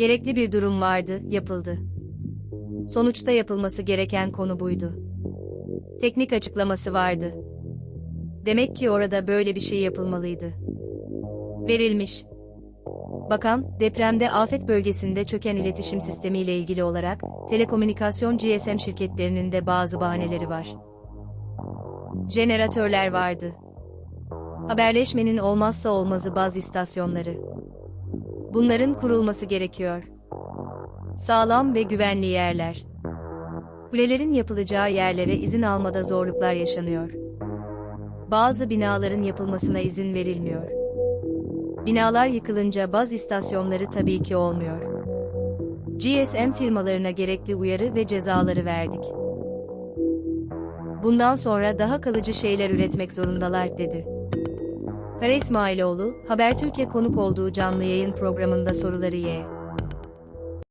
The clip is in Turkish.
Gerekli bir durum vardı, yapıldı. Sonuçta yapılması gereken konu buydu. Teknik açıklaması vardı. Demek ki orada böyle bir şey yapılmalıydı. Verilmiş. Bakan, depremde afet bölgesinde çöken iletişim sistemiyle ilgili olarak, telekomünikasyon GSM şirketlerinin de bazı bahaneleri var. Jeneratörler vardı. Haberleşmenin olmazsa olmazı baz istasyonları. Bunların kurulması gerekiyor. Sağlam ve güvenli yerler. Kulelerin yapılacağı yerlere izin almada zorluklar yaşanıyor. Bazı binaların yapılmasına izin verilmiyor. Binalar yıkılınca baz istasyonları tabii ki olmuyor. GSM firmalarına gerekli uyarı ve cezaları verdik. Bundan sonra daha kalıcı şeyler üretmek zorundalar dedi. Kara İsmailoğlu, Habertürk'e konuk olduğu canlı yayın programında soruları Y.